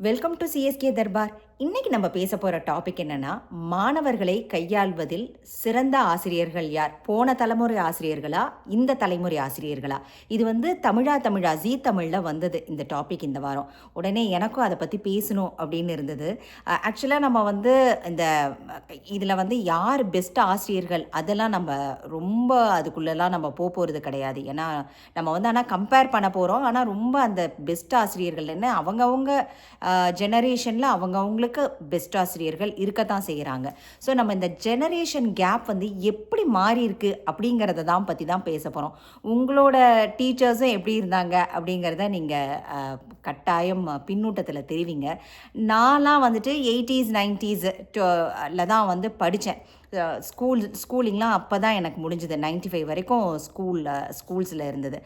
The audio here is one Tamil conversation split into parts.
वेलकम टू सी एस के दरबार இன்னைக்கு நம்ம பேச போகிற டாபிக் என்னன்னா மாணவர்களை கையாள்வதில் சிறந்த ஆசிரியர்கள் யார்? போன தலைமுறை ஆசிரியர்களா? இந்த தலைமுறை ஆசிரியர்களா? இது வந்து தமிழா தமிழா ஜீ தமிழில் வந்தது இந்த டாபிக் இந்த வாரம். உடனே எனக்கும் அதை பற்றி பேசணும் அப்படின்னு இருந்தது. ஆக்சுவலாக நம்ம வந்து இந்த இதில் வந்து யார் பெஸ்ட் ஆசிரியர்கள்? அதெல்லாம் நம்ம ரொம்ப அதுக்குள்ளெல்லாம் நம்ம போக போகிறது கிடையாது. ஏன்னா நம்ம வந்து ஆனால் கம்பேர் பண்ண போகிறோம் ஆனால் ரொம்ப அந்த பெஸ்ட் ஆசிரியர்கள் என்ன? அவங்கவுங்க ஜெனரேஷனில் அவங்கவுங்களுக்கு பெஸ்ட் ஆசிரியர்கள் இருக்கத்தான் செய்கிறாங்க ஸோ நம்ம இந்த ஜெனரேஷன் கேப் வந்து எப்படி மாறி இருக்கு அப்படிங்கிறத தான் பற்றி தான் பேச போகிறோம் உங்களோட டீச்சர்ஸும் எப்படி இருந்தாங்க அப்படிங்கிறத நீங்கள் கட்டாயம் பின்னூட்டத்தில் தெரிவிங்க. நான்லாம் வந்துட்டு எயிட்டிஸ் நைன்டிஸ் தான் வந்து படித்தேன் ஸ்கூல் ஸ்கூலிங்லாம் அப்போ தான் எனக்கு முடிஞ்சது. 95 ஃபைவ் வரைக்கும் ஸ்கூலில் ஸ்கூல்ஸில் இருந்தது.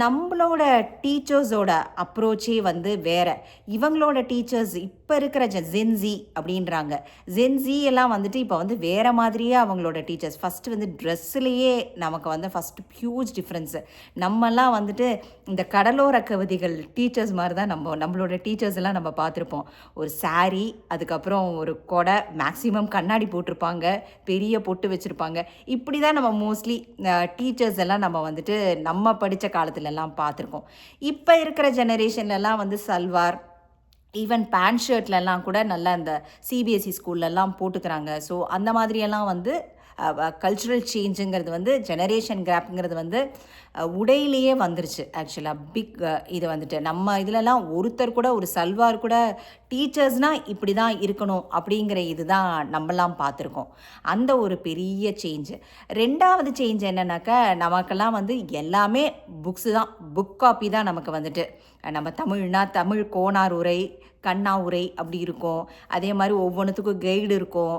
நம்மளோட டீச்சர்ஸோட அப்ரோச்சே வந்து வேற. இவங்களோட டீச்சர்ஸ் இப்போ இருக்கிற ஜென்சி அப்படின்றாங்க. ஜென்சி எல்லாம் வந்துட்டு இப்போ வந்து வேறு மாதிரியே அவங்களோட டீச்சர்ஸ் ஃபஸ்ட்டு வந்து ட்ரெஸ்ஸுலேயே நமக்கு வந்து ஃபஸ்ட்டு ஹியூஜ் டிஃப்ரென்ஸு நம்மலாம் வந்துட்டு இந்த கடலோர கவிதைகள் டீச்சர்ஸ் மாதிரி தான் நம்ம நம்மளோட டீச்சர்ஸ் எல்லாம் நம்ம பார்த்துருப்போம். ஒரு சாரீ அதுக்கப்புறம் ஒரு கொடை மேக்ஸிமம் கண்ணாடி போட்டிருப்பாங்க. பெரிய பொட்டு வச்சுருப்பாங்க. இப்படி தான் நம்ம மோஸ்ட்லி டீச்சர்ஸ் எல்லாம் நம்ம வந்துட்டு நம்ம படித்த காலத்துலலாம் பார்த்துருக்கோம். இப்போ இருக்கிற ஜெனரேஷன்லலாம் வந்து சல்வார் ஈவன் பேண்ட் ஷர்ட்லலாம் கூட நல்லா இந்த சிபிஎஸ்சி ஸ்கூல்லலாம் போட்டுக்கிறாங்க. ஸோ அந்த மாதிரியெல்லாம் வந்து கல்ச்சுரல் சேஞ்சுங்கிறது வந்து ஜெனரேஷன் கேப்புங்கிறது வந்து உடையிலேயே வந்துருச்சு ஆக்சுவலாக பிக் இது வந்துட்டு. நம்ம இதுலலாம் ஒருத்தர் கூட ஒரு சல்வார் கூட டீச்சர்ஸ்னால் இப்படி தான் இருக்கணும் அப்படிங்கிற இது தான் நம்மலாம் பார்த்துருக்கோம். அந்த ஒரு பெரிய சேஞ்சு ரெண்டாவது சேஞ்ச் என்னன்னாக்கா நமக்கெல்லாம் வந்து எல்லாமே புக்ஸு தான். புக் காப்பி தான் நமக்கு வந்துட்டு. நம்ம தமிழ்னா தமிழ் கோனார் உரை கண்ணா உரை அப்படி இருக்கும். அதே மாதிரி ஒவ்வொன்றுத்துக்கும் கைடு இருக்கும்.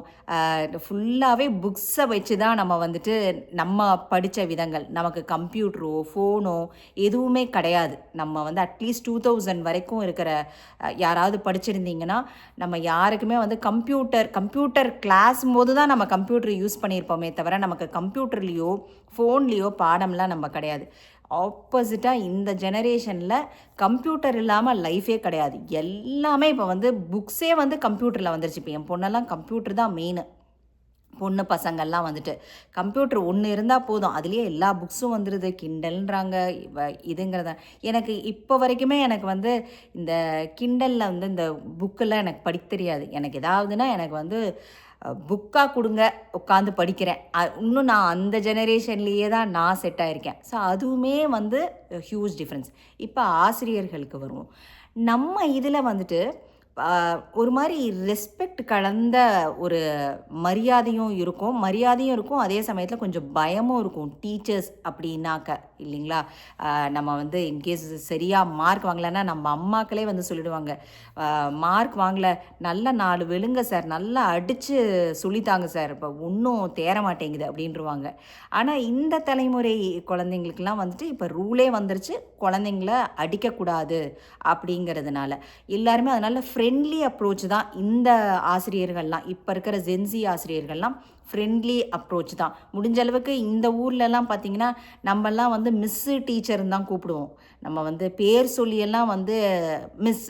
ஃபுல்லாகவே புக்ஸை வச்சு தான் நம்ம வந்துட்டு நம்ம படித்த விதங்கள். நமக்கு கம்ப்யூட்டரோ ஃபோனோ எதுவுமே கிடையாது. நம்ம வந்து அட்லீஸ்ட் டூ தௌசண்ட் வரைக்கும் இருக்கிற யாராவது படிச்சிருந்தீங்கன்னா நம்ம யாருக்குமே வந்து கம்ப்யூட்டர் கம்ப்யூட்டர் கிளாஸ் போது தான் நம்ம கம்ப்யூட்டர் யூஸ் பண்ணியிருப்போமே தவிர நமக்கு கம்ப்யூட்டர்லேயோ ஃபோன்லேயோ பாடம்லாம் நம்ம கிடையாது. ஆப்போசிட்டாக இந்த ஜெனரேஷனில் கம்ப்யூட்டர் இல்லாமல் லைஃபே கிடையாது. எல்லாமே இப்போ வந்து புக்ஸே வந்து கம்ப்யூட்டரில் வந்துருச்சு. இப்போ என் பொண்ணெல்லாம் கம்ப்யூட்டர் தான் மெயின் பொண்ணு பசங்கள்லாம் வந்துட்டு கம்ப்யூட்டர் ஒன்று இருந்தால் போதும் அதுலேயே எல்லா புக்ஸும் வந்துடுது கிண்டல்ன்றாங்க இதுங்கிறத. எனக்கு இப்போ வரைக்குமே எனக்கு வந்து இந்த கிண்டலில் வந்து இந்த புக்கெல்லாம் எனக்கு படிக்க தெரியாது. எனக்கு ஏதாவதுன்னா எனக்கு வந்து புக்காக கொடுங்க உட்காந்து படிக்கிறேன். இன்னும் நான் அந்த ஜெனரேஷன்லேயே தான் நான் செட் ஆகிருக்கேன் ஸோ அதுவுமே வந்து ஹியூஜ் டிஃப்ரென்ஸ் இப்போ ஆசிரியர்களுக்கு வருவோம். நம்ம இதில் வந்துட்டு ஒரு மாதிரி ரெஸ்பெக்ட் கலந்த ஒரு மரியாதையும் இருக்கும். மரியாதையும் இருக்கும். அதே சமயத்தில் கொஞ்சம் பயமும் இருக்கும். டீச்சர்ஸ் அப்படின்னாக்க இல்லைங்களா? நம்ம வந்து இன்கேஸ் சரியாக மார்க் வாங்கலைன்னா நம்ம அம்மாக்களே வந்து சொல்லிடுவாங்க. மார்க் வாங்கல. நல்ல நாலு விழுங்க சார் நல்லா அடித்து சொல்லித்தாங்க சார் இப்போ ஒன்றும் தேர மாட்டேங்குது அப்படின்றவாங்க ஆனால் இந்த தலைமுறை குழந்தைங்களுக்கெல்லாம் வந்துட்டு இப்போ ரூலே வந்துருச்சு. குழந்தைங்கள அடிக்கக்கூடாது அப்படிங்கிறதுனால. எல்லாருமே அதனால் ஃப்ரெண்ட்லி அப்ரோச் தான் இந்த ஆசிரியர்கள்லாம் இப்போ இருக்கிற ஜென்சி ஆசிரியர்கள்லாம் ஃப்ரெண்ட்லி அப்ரோச் தான். முடிஞ்ச அளவுக்கு இந்த ஊர்லலாம் பார்த்தீங்கன்னா நம்மெல்லாம் வந்து மிஸ்ஸு டீச்சர்னு தான் கூப்பிடுவோம். நம்ம வந்து பேர் சொல்லியெல்லாம் வந்து மிஸ்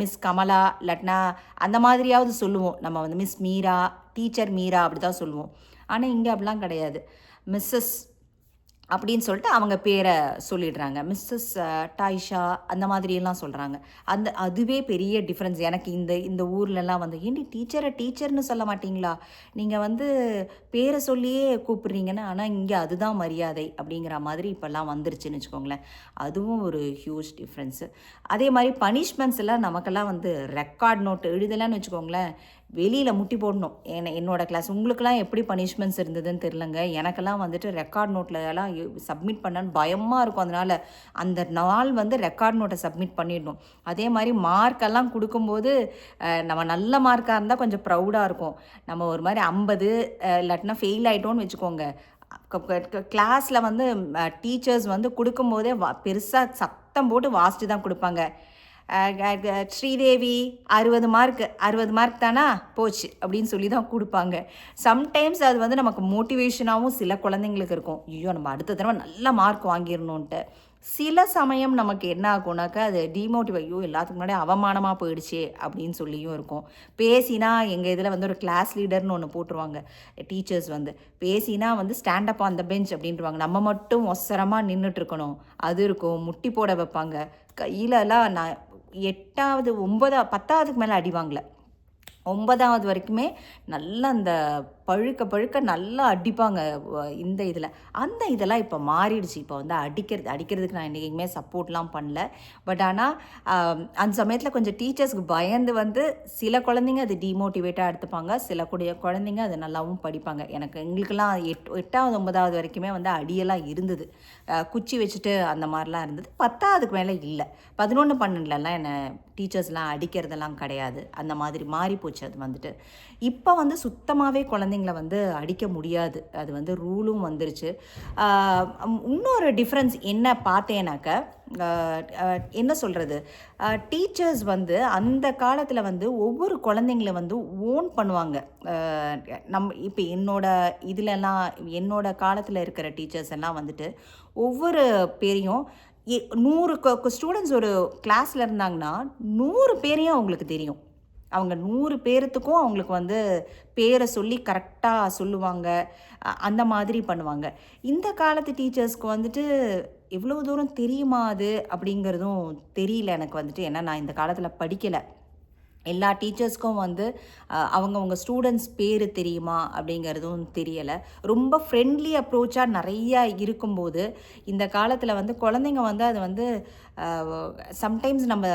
மிஸ் கமலா இல்லாட்டினா அந்த மாதிரியாவது சொல்லுவோம். நம்ம வந்து மிஸ் மீரா டீச்சர் மீரா அப்படி தான் சொல்லுவோம். ஆனால் இங்கே அப்படிலாம் கிடையாது. மிஸ்ஸஸ் அப்படின்னு சொல்லிட்டு அவங்க பேரை சொல்லிடுறாங்க. மிஸ்ஸஸ் டாய்ஷா அந்த மாதிரியெல்லாம் சொல்கிறாங்க அந்த அதுவே பெரிய டிஃப்ரென்ஸ் எனக்கு இந்த இந்த ஊர்லலாம் வந்து ஏண்டி டீச்சரை டீச்சர்னு சொல்ல மாட்டிங்களா? நீங்கள் வந்து பேரை சொல்லியே கூப்பிட்றீங்கன்னு ஆனால் இங்கே அதுதான் மரியாதை. அப்படிங்கிற மாதிரி இப்போல்லாம் வந்துருச்சுன்னு வச்சுக்கோங்களேன். அதுவும் ஒரு ஹியூஜ் டிஃப்ரென்ஸு அதே மாதிரி பனிஷ்மெண்ட்ஸ் எல்லாம் நமக்கெல்லாம் வந்து ரெக்கார்ட் நோட்டு எழுதலைன்னு வச்சுக்கோங்களேன். வெளியில் முட்டி போடணும். என்ன என்னோடய கிளாஸ் உங்களுக்கெல்லாம் எப்படி பனிஷ்மெண்ட்ஸ் இருந்ததுன்னு தெரிலங்க எனக்கெல்லாம் வந்துட்டு ரெக்கார்ட் நோட்டில் எல்லாம் சப்மிட் பண்ணான்னு பயமாக இருக்கும். அதனால் அந்த நாள் வந்து ரெக்கார்ட் நோட்டை சப்மிட் பண்ணிடணும். அதே மாதிரி மார்க்கெல்லாம் கொடுக்கும்போது நம்ம நல்ல மார்க்காக இருந்தால் கொஞ்சம் ப்ரௌடாக இருக்கும். நம்ம ஒரு மாதிரி ஐம்பது இல்லாட்டினா ஃபெயில் ஆகிட்டோன்னு வச்சுக்கோங்க. கிளாஸில் வந்து டீச்சர்ஸ் வந்து கொடுக்கும்போதே வா பெருசாக சத்தம் போட்டு வாசிட்டு தான் கொடுப்பாங்க. ஸ்ரீதேவி அறுபது மார்க் அறுபது மார்க் தானா? போச்சு அப்படின்னு சொல்லி தான் கொடுப்பாங்க. சம்டைம்ஸ் அது வந்து நமக்கு மோட்டிவேஷனாகவும் சில குழந்தைங்களுக்கு இருக்கும். ஐயோ நம்ம அடுத்த தடவை நல்ல மார்க் வாங்கிடணுன்ட்டு சில சமயம் நமக்கு என்ன ஆகும்னாக்கா அது டிமோட்டிவ் ஐயோ எல்லாத்துக்கு முன்னாடி அவமானமாக போயிடுச்சே அப்படின்னு சொல்லியும் இருக்கும். பேசினா எங்கள் இதில் வந்து ஒரு கிளாஸ் லீடர்னு ஒன்று போட்டுருவாங்க. டீச்சர்ஸ் வந்து பேசினா வந்து stand up on the bench அப்படின்றவாங்க. நம்ம மட்டும் ஒசரமாக நின்றுட்டுருக்கணும் அது இருக்கும் முட்டி போட வைப்பாங்க. கையிலலாம் நான் எட்டாவது ஒன்பதா பத்தாவதுக்கு மேலே அடி வாங்கலை. ஒன்பதாவது வரைக்குமே நல்லா அந்த பழுக்க பழுக்க நல்லா அடிப்பாங்க இந்த இதில். அந்த இதெல்லாம் இப்போ மாறிடுச்சு. இப்போ வந்து அடிக்கிறது அடிக்கிறதுக்கு நான் என்றைக்குமே சப்போர்ட்லாம் பண்ணல. பட் ஆனால் அந்த சமயத்தில் கொஞ்சம் டீச்சர்ஸ்க்கு பயந்து வந்து சில குழந்தைங்க அது டிமோட்டிவேட்டாக எடுத்துப்பாங்க. சில கூடிய குழந்தைங்க அது நல்லாவும் படிப்பாங்க. எனக்கு எங்களுக்கெல்லாம் எட் எட்டாவது ஒன்பதாவது வரைக்குமே வந்து அடியெல்லாம் இருந்தது. குச்சி வச்சுட்டு அந்த மாதிரிலாம் இருந்தது. பத்தாவதுக்கு மேலே இல்லை. பதினொன்று பன்னெண்டுலலாம் என்னை டீச்சர்ஸ்லாம் அடிக்கிறதெல்லாம் கிடையாது. அந்த மாதிரி மாறி போச்சு அது வந்துட்டு. இப்போ வந்து சுத்தமாகவே குழந்தைங்கள வந்து அடிக்க முடியாது. அது வந்து ரூலும் வந்துருச்சு. இன்னொரு டிஃப்ரென்ஸ் என்ன பார்த்தேனாக்க என்ன சொல்கிறது டீச்சர்ஸ் வந்து அந்த காலத்தில் வந்து ஒவ்வொரு குழந்தைங்கள வந்து ஓன் பண்ணுவாங்க. நம்ம இப்போ என்னோட இதுலலாம் என்னோட காலத்தில் இருக்கிற டீச்சர்ஸ் எல்லாம் வந்துட்டு ஒவ்வொரு பேரையும் நூறு ஸ்டூடெண்ட்ஸ் ஒரு கிளாஸில் இருந்தாங்கன்னா நூறு பேரையும் அவங்களுக்கு தெரியும். அவங்க நூறு பேர்த்துக்கும் அவங்களுக்கு வந்து பேரை சொல்லி கரெக்டாக சொல்லுவாங்க. அந்த மாதிரி பண்ணுவாங்க. இந்த காலத்து டீச்சர்ஸ்க்கு வந்துட்டு எவ்வளோ தூரம் தெரியுமா அது? அப்படிங்கிறதும் தெரியல எனக்கு வந்துட்டு. ஏன்னா நான் இந்த காலத்தில் படிக்கலை. எல்லா டீச்சர்ஸ்க்கும் வந்து அவங்கவுங்க ஸ்டூடெண்ட்ஸ் பேர் தெரியுமா அப்படிங்கிறதும் தெரியலை. ரொம்ப ஃப்ரெண்ட்லி அப்ரோச்சாக நிறையா இருக்கும்போது இந்த காலத்தில் வந்து குழந்தைங்க வந்து அது வந்து சம்டைம்ஸ் நம்ம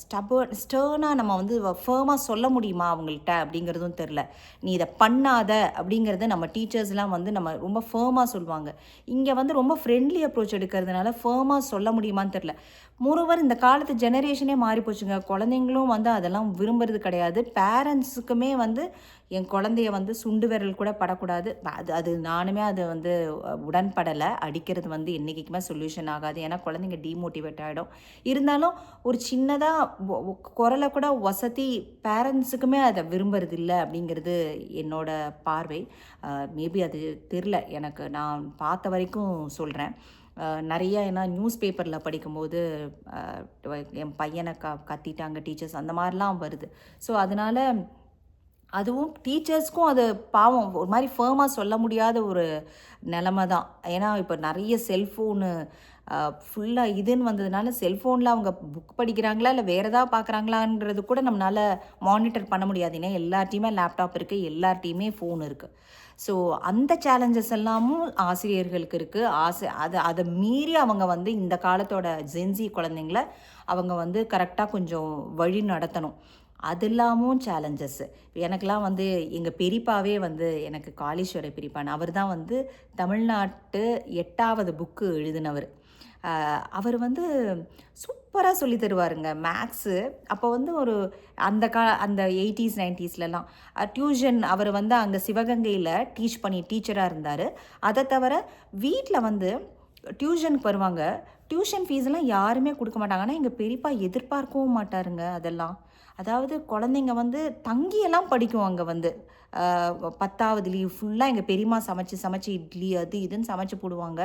ஸ்டபர் ஸ்டர்னாக நம்ம வந்து ஃபேமாக சொல்ல முடியுமா அவங்கள்ட்ட அப்படிங்கிறதும் தெரில நீ இதை பண்ணாத அப்படிங்கிறத நம்ம டீச்சர்ஸ்லாம் வந்து நம்ம ரொம்ப ஃபேமாக சொல்லுவாங்க. இங்கே வந்து ரொம்ப ஃப்ரெண்ட்லி அப்ரோச் எடுக்கிறதுனால ஃபேமாக சொல்ல முடியுமான்னு தெரில மூரோவர் இந்த காலத்து ஜெனரேஷனே மாறி போச்சுங்க குழந்தைங்களும் வந்து அதெல்லாம் விரும்புறது கிடையாது. பேரண்ட்ஸுக்குமே வந்து என் குழந்தைய வந்து சுண்டு விரல் கூட படக்கூடாது. அது அது நானுமே அது வந்து உடன்படலை. அடிக்கிறது வந்து என்றைக்குமே சொல்யூஷன் ஆகாது. ஏன்னா குழந்தைங்க டீமோட்டிவேட் ஆகிடும் இருந்தாலும் ஒரு சின்னதாக குரலை கூட வசதி பேரண்ட்ஸுக்குமே அதை விரும்புறது இல்லை அப்படிங்கிறது என்னோட பார்வை. மேபி அது தெரில எனக்கு நான் பார்த்த வரைக்கும் சொல்கிறேன் நிறைய ஏன்னா நியூஸ் பேப்பரில் படிக்கும்போது என் பையனை க கத்திட்டாங்க டீச்சர்ஸ் அந்த மாதிரிலாம் வருது. ஸோ அதனால் அதுவும் டீச்சர்ஸ்க்கும் அது பாவம். ஒரு மாதிரி ஃபேமாக சொல்ல முடியாத ஒரு நிலமை தான். ஏன்னா இப்போ நிறைய செல்ஃபோனு ஃபுல்லாக இதுன்னு வந்ததுனால செல்ஃபோனில் அவங்க புக் படிக்கிறாங்களா இல்லை வேறு எதாவது பார்க்குறாங்களான்றது கூட நம்மளால் மானிட்டர் பண்ண முடியாது. ஏன்னா எல்லார்ட்டையுமே லேப்டாப் இருக்குது எல்லார்ட்டையுமே ஃபோன் இருக்குது ஸோ அந்த சேலஞ்சஸ் எல்லாமும் ஆசிரியர்களுக்கு இருக்குது ஆசை அதை அதை மீறி அவங்க வந்து இந்த காலத்தோட ஜென்சி குழந்தைங்கள அவங்க வந்து கரெக்டாக கொஞ்சம் வழி நடத்தணும். அது இல்லாமல் சேலஞ்சஸ்ஸு எனக்கெல்லாம் வந்து எங்கள் பெரியப்பாவே வந்து எனக்கு காளீஸ்வர பெரியப்பான் அவர் தான் வந்து தமிழ்நாட்டு எட்டாவது புக்கு எழுதினவர். அவர் வந்து சூப்பராக சொல்லி தருவாருங்க மேக்ஸு அப்போ வந்து ஒரு அந்த கா அந்த எயிட்டிஸ் நைன்ட்டீஸ்லலாம் டியூஷன் அவர் வந்து அங்கே சிவகங்கையில் டீச் பண்ணி டீச்சராக இருந்தார். அதை தவிர வீட்டில் வந்து டியூஷனுக்கு வருவாங்க. டியூஷன் ஃபீஸ்லாம் யாருமே கொடுக்க மாட்டாங்க. ஆனால் எங்கள் பெரியப்பா எதிர்பார்க்கவும் மாட்டாருங்க அதெல்லாம். அதாவது குழந்தைங்க வந்து தங்கியெல்லாம் படிக்கும் அங்கே வந்து. பத்தாவது லீவ் ஃபுல்லாக எங்கள் பெரியம்மா சமைச்சு சமைச்சு இட்லி அது இதுன்னு சமைச்சு போடுவாங்க.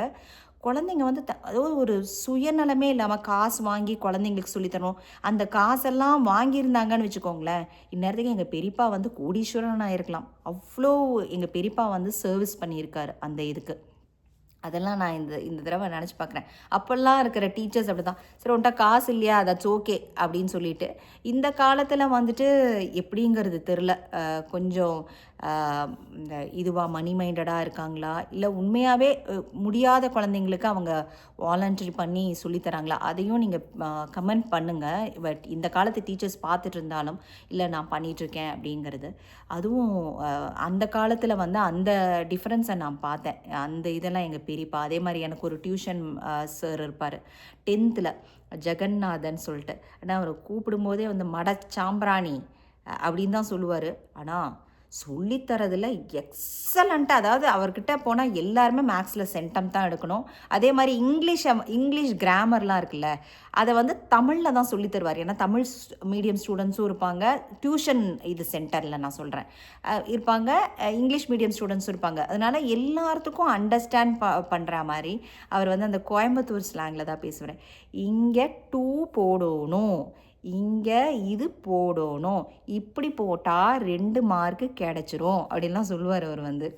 குழந்தைங்க வந்து த அதாவது ஒரு சுயநலமே இல்லாமல் காசு வாங்கி குழந்தைங்களுக்கு சொல்லித் தரணும். அந்த காசெல்லாம் வாங்கியிருந்தாங்கன்னு வச்சுக்கோங்களேன். இந்நேரத்துக்கு எங்கள் பெரியப்பா வந்து கோடீஸ்வரனாக இருக்கலாம் அவ்வளோ எங்கள் பெரியப்பா வந்து சர்வீஸ் பண்ணியிருக்காரு அந்த இதுக்கு. அதெல்லாம் நான் இந்த இந்த தடவை நினச்சி பார்க்குறேன். அப்போல்லாம் இருக்கிற டீச்சர்ஸ் அப்படி தான் சரி உன்ட்ட காசு இல்லையா? தட்ஸ் ஓகே அப்படின்னு சொல்லிட்டு. இந்த காலத்தில் வந்துட்டு எப்படிங்கிறது தெரில கொஞ்சம் இந்த இதுவாக மணி மைண்டடாக இருக்காங்களா? இல்லை உண்மையாகவே முடியாத குழந்தைங்களுக்கு அவங்க வாலண்டரி பண்ணி சொல்லித் தராங்களா? அதையும் நீங்கள் கமெண்ட் பண்ணுங்கள் பட் இந்த காலத்து டீச்சர்ஸ் பார்த்துட்டு இருந்தாலும் இல்லை நான் பண்ணிகிட்ருக்கேன் அப்படிங்கிறது. அதுவும் அந்த காலத்தில் வந்து அந்த டிஃப்ரென்ஸை நான் பார்த்தேன். அந்த இதெல்லாம் எங்கள் பெரியப்பா அதே மாதிரி எனக்கு ஒரு டியூஷன் சார் இருப்பார். டென்த்தில் ஜெகநாதன் சொல்லிட்டு. ஆனால் அவரை கூப்பிடும்போதே வந்து மட சாம்பிராணி அப்படின்னு தான் சொல்லுவார். ஆனால் சொல்லித்தரதில் எக்ஸலண்ட்டாக அதாவது அவர்கிட்ட போனால் எல்லாருமே மேக்ஸில் சென்டம் தான் எடுக்கணும். அதே மாதிரி இங்கிலீஷ் இங்கிலீஷ் கிராமர்லாம் இருக்குல்ல அதை வந்து தமிழில் தான் சொல்லி தருவார். ஏன்னா தமிழ் மீடியம் ஸ்டூடெண்ட்ஸும் இருப்பாங்க. டியூஷன் இது சென்டரில் நான் சொல்கிறேன் இருப்பாங்க. இங்கிலீஷ் மீடியம் ஸ்டூடெண்ட்ஸும் இருப்பாங்க. அதனால் எல்லாத்துக்கும் அண்டர்ஸ்டாண்ட் ப பண்ணுற மாதிரி அவர் வந்து அந்த கோயம்புத்தூர் ஸ்லாங்கில் தான் பேசுகிறேன் இங்கே டூ போடணும். இங்கே இது போடணும். இப்படி போட்டால் ரெண்டு மார்க்கு கிடச்சிரும் அப்படின்லாம் சொல்லுவார் அவர் வந்து.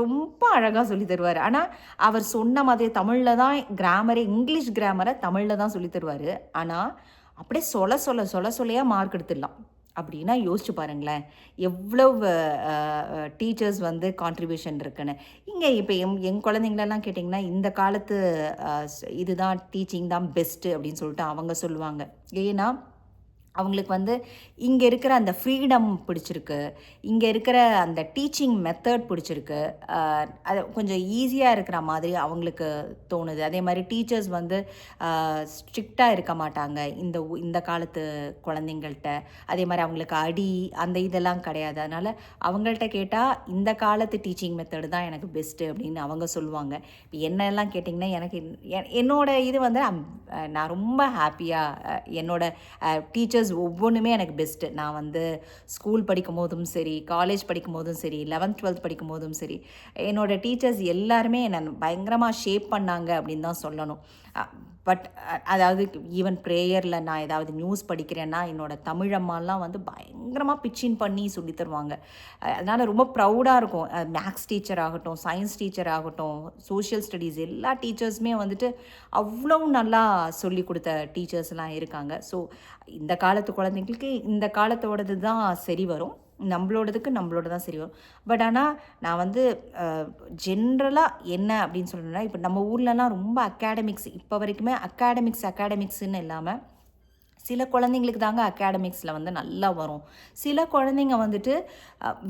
ரொம்ப அழகாக சொல்லி தருவார். ஆனால் அவர் சொன்ன மாதிரி தமிழில் தான் கிராமரே இங்கிலீஷ் கிராமரை தமிழில் தான் சொல்லி தருவார். ஆனால் அப்படியே சொல்ல சொல்ல சொல்ல சொல்லையாக மார்க் எடுத்துடலாம். அப்படின்னா யோசிச்சு பாருங்களேன். எவ்வளவு டீச்சர்ஸ் வந்து கான்ட்ரிபியூஷன் இருக்குன்னு. இங்கே இப்போ எம் என் குழந்தைங்களெல்லாம் கேட்டிங்கன்னா இந்த காலத்து இதுதான் டீச்சிங் தான் பெஸ்ட்டு அப்படின்னு சொல்லிட்டு அவங்க சொல்லுவாங்க. ஏன்னா அவங்களுக்கு வந்து இங்கே இருக்கிற அந்த ஃப்ரீடம் பிடிச்சிருக்கு. இங்கே இருக்கிற அந்த டீச்சிங் மெத்தட் பிடிச்சிருக்கு. அது கொஞ்சம் ஈஸியாக இருக்கிற மாதிரி அவங்களுக்கு தோணுது. அதே மாதிரி டீச்சர்ஸ் வந்து ஸ்ட்ரிக்டாக இருக்க மாட்டாங்க. இந்த இந்த காலத்து குழந்தைங்கள்ட்ட. அதே மாதிரி அவங்களுக்கு அடி அந்த இதெல்லாம் கிடையாது. அதனால் அவங்கள்ட்ட கேட்டால் இந்த காலத்து டீச்சிங் மெத்தடு தான் எனக்கு பெஸ்ட்டு அப்படின்னு அவங்க சொல்லுவாங்க. இப்போ என்னெல்லாம் கேட்டிங்கன்னா எனக்கு என்- என்னோட இது வந்து நான் ரொம்ப ஹாப்பியாக என்னோட டீச்சர்ஸ் ஒவ்வொன்றுமே எனக்கு பெஸ்ட்டு. நான் வந்து ஸ்கூல் படிக்கும் போதும் சரி காலேஜ் படிக்கும் போதும் சரி லெவன்த் டுவெல்த் படிக்கும் போதும் சரி என்னோட டீச்சர்ஸ் எல்லாருமே என்னை பயங்கரமாக ஷேப் பண்ணாங்க அப்படின்னு தான் சொல்லணும். பட் அதாவது ஈவன் ப்ரேயரில் நான் ஏதாவது நியூஸ் படிக்கிறேன்னா என்னோட தமிழம்மாலாம் வந்து பயங்கரமாக பிச்சின் பண்ணி சொல்லி தருவாங்க. அதனால் ரொம்ப ப்ரௌடாக இருக்கும். மேக்ஸ் டீச்சர் ஆகட்டும் சயின்ஸ் டீச்சர் ஆகட்டும் சோஷியல் ஸ்டடீஸ் எல்லா டீச்சர்ஸுமே வந்துட்டு அவ்வளோ நல்லா சொல்லி கொடுத்த டீச்சர்ஸ்லாம் இருக்காங்க. ஸோ இந்த காலத்து குழந்தைங்களுக்கு இந்த காலத்தோடது தான் சரி வரும். நம்மளோடதுக்கு நம்மளோட தான் சரி வரும். பட் ஆனால் நான் வந்து ஜென்ரலாக என்ன அப்படின்னு சொல்லணும்னா இப்போ நம்ம ஊர்லலாம் ரொம்ப அகாடமிக்ஸ் இப்போ வரைக்குமே அகாடமிக்ஸ் அகாடமிக்ஸ்னு இல்லாமல் சில குழந்தைங்களுக்கு தாங்க அகாடமிக்ஸில் வந்து நல்லா வரும். சில குழந்தைங்க வந்துட்டு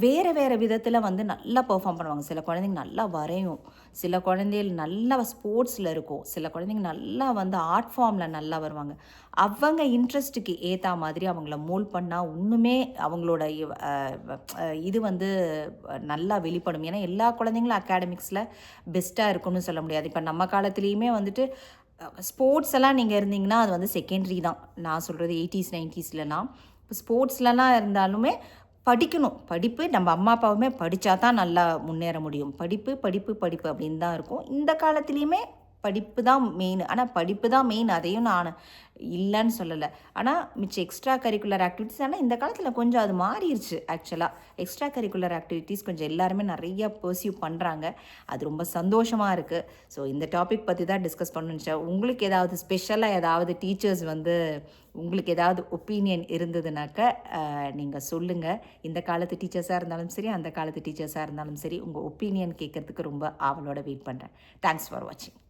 வேறு வேறு விதத்தில் வந்து நல்லா பெர்ஃபார்ம் பண்ணுவாங்க. சில குழந்தைங்க நல்லா வரையும். சில குழந்தைகள் நல்லா ஸ்போர்ட்ஸில் இருக்கும். சில குழந்தைங்க நல்லா வந்து ஆர்ட் ஃபார்மில் நல்லா வருவாங்க. அவங்க இன்ட்ரெஸ்ட்டுக்கு ஏற்ற மாதிரி அவங்கள மூல் பண்ணால் இன்னுமே அவங்களோட இது வந்து நல்லா வெளிப்படும். ஏன்னா எல்லா குழந்தைங்களும் அகாடமிக்ஸில் பெஸ்ட்டாக இருக்கும்னு சொல்ல முடியாது. இப்போ நம்ம காலத்துலேயுமே வந்துட்டு ஸ்போர்ட்ஸ் எல்லாம் நீங்கள் இருந்தீங்கன்னா அது வந்து செகண்டரி தான். நான் சொல்கிறது எயிட்டிஸ் நைன்ட்டீஸ்லலாம் இப்போ ஸ்போர்ட்ஸ்லலாம் இருந்தாலுமே படிக்கணும். படிப்பு நம்ம அம்மா அப்பாவுமே படித்தா தான் நல்லா முன்னேற முடியும். படிப்பு படிப்பு படிப்பு அப்படின்னு தான் இருக்கும். இந்த காலத்துலேயுமே படிப்பு தான் மெயின் ஆனால் படிப்பு தான் மெயின் அதையும் நான் இல்லைன்னு சொல்லலை. ஆனால் மிச்சம் எக்ஸ்ட்ரா கரிக்குலர் ஆக்டிவிட்டீஸ் ஆனால் இந்த காலத்தில் கொஞ்சம் அது மாறிடுச்சு ஆக்சுவலாக எக்ஸ்ட்ரா கரிக்குலர் ஆக்டிவிட்டீஸ் கொஞ்சம் எல்லாருமே நிறையா பர்சியூ பண்ணுறாங்க அது ரொம்ப சந்தோஷமாக இருக்குது ஸோ இந்த டாபிக் பற்றி தான் டிஸ்கஸ் பண்ணுச்சு உங்களுக்கு ஏதாவது ஸ்பெஷலாக ஏதாவது டீச்சர்ஸ் வந்து உங்களுக்கு ஏதாவது ஒப்பீனியன் இருந்ததுனாக்க நீங்கள் சொல்லுங்கள் இந்த காலத்து டீச்சர்ஸாக இருந்தாலும் சரி அந்த காலத்து டீச்சர்ஸாக இருந்தாலும் சரி உங்கள் ஒப்பீனியன் கேட்கறதுக்கு ரொம்ப ஆவலோட வெயிட் பண்ணுறேன் தேங்க்ஸ் ஃபார் வாட்சிங்